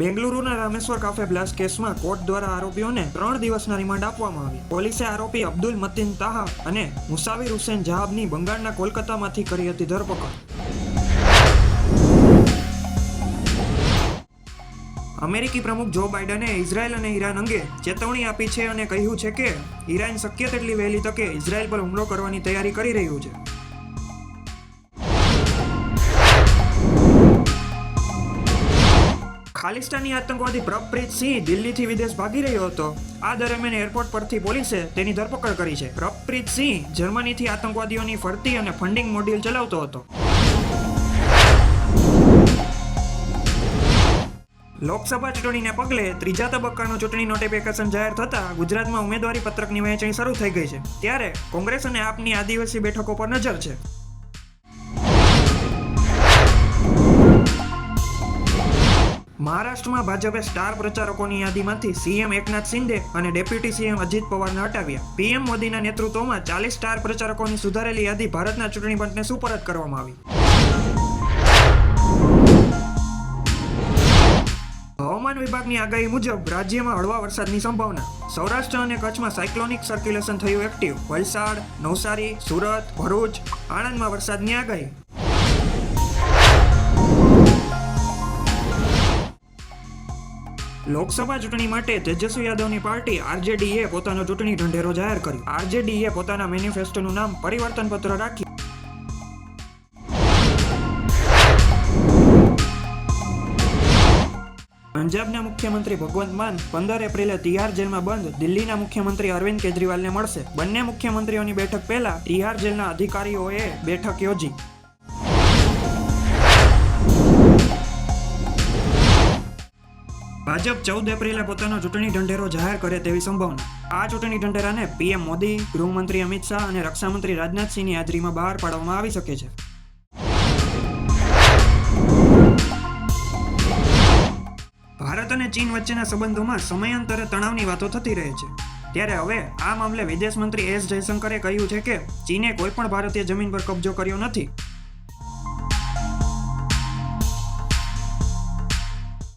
બેંગલુરુના Rameshwar cafe blast કેસમાં court દ્વારા આરોપીઓને ત્રણ દિવસના રિમાન્ડ આપવામાં આવી પોલીસે આરોપી અબ્દુલ મતીન તાહા અને મુસાવિર હુસેન જહાબની બંગાળના કોલકાતામાંથી કરી હતી ધરપકડ. અમેરિકી પ્રમુખ જો બાઇડને ઇઝરાયલ અને ઈરાન અંગે ચેતવણી આપી છે અને કહ્યું છે કે ઈરાન શક્ય તેટલી વહેલી તકે ઇઝરાયલ પર હુમલો કરવાની તૈયારી કરી રહ્યું છે. ખાલિસ્તાની આતંકવાદી પ્રભપ્રીત સિંહ દિલ્હીથી વિદેશ ભાગી રહ્યો હતો. આ દરમિયાન એરપોર્ટ પરથી પોલીસે તેની ધરપકડ કરી છે. પ્રભપ્રીત સિંહ જર્મનીથી આતંકવાદીઓની ફરતી અને ફંડિંગ મોડ્યુલ ચલાવતો હતો. લોકસભા ચૂંટણીને પગલે ત્રીજા તબક્કાનું ચૂંટણી નોટિફિકેશન જાહેર થતાં ગુજરાતમાં ઉમેદવારી પત્રકની વહેંચણી શરૂ થઈ ગઈ છે. ત્યારે કોંગ્રેસ અને આપની આદિવાસી બેઠકો પર નજર છે. મહારાષ્ટ્રમાં ભાજપે સ્ટાર પ્રચારકોની યાદીમાંથી સીએમ એકનાથ શિંદે અને ડેપ્યુટી સીએમ અજીત પવારને હટાવ્યા. પીએમ મોદીના નેતૃત્વમાં ચાલીસ સ્ટાર પ્રચારકોની સુધારેલી યાદી ભારતના ચૂંટણી પંચને સુપરત કરવામાં આવી. હવામાન વિભાગની આગાહી મુજબ રાજ્યમાં હળવા વરસાદની સંભાવના. સૌરાષ્ટ્ર અને કચ્છમાં સાયક્લોનિક સર્ક્યુલેશન થયું એક્ટિવ. વલસાડ, નવસારી, સુરત, ભરૂચ આણંદમાં વરસાદની આગાહી. લોકસભા ચૂંટણી માટે તેજસ્વી યાદવની પાર્ટી આરજેડીએ પોતાનો ચૂંટણી ઢંઢેરો જાહેર કર્યો. આરજેડીએ પોતાના મેનિફેસ્ટોનું નામ પરિવર્તન પત્ર રાખ્યું. પંજાબના મુખ્યમંત્રી ભગવંત માન પંદર એપ્રિલે તિહાર જેલમાં બંધ. દિલ્હીના મુખ્યમંત્રી અરવિંદ કેજરીવાલને મળશે. બંને મુખ્યમંત્રીઓની બેઠક પહેલા તિહાર જેલના અધિકારીઓએ બેઠક યોજી. ભાજપ ચૌદ એપ્રિલે પોતાનો ચૂંટણી ઢંઢેરો જાહેર કરે તેવી સંભાવના. આ ચૂંટણી ઢંઢેરાને પીએમ મોદી, ગૃહમંત્રી અમિત શાહ અને રક્ષામંત્રી રાજનાથસિંહની હાજરીમાં બહાર પાડવામાં આવી શકે છે. ભારત અને ચીન વચ્ચેના સંબંધોમાં સમયાંતરે તણાવની વાતો થતી રહે છે. ત્યારે હવે આ મામલે વિદેશ મંત્રી એસ જયશંકરે કહ્યું છે કે ચીને કોઈ પણ ભારતીય જમીન પર કબજો કર્યો નથી.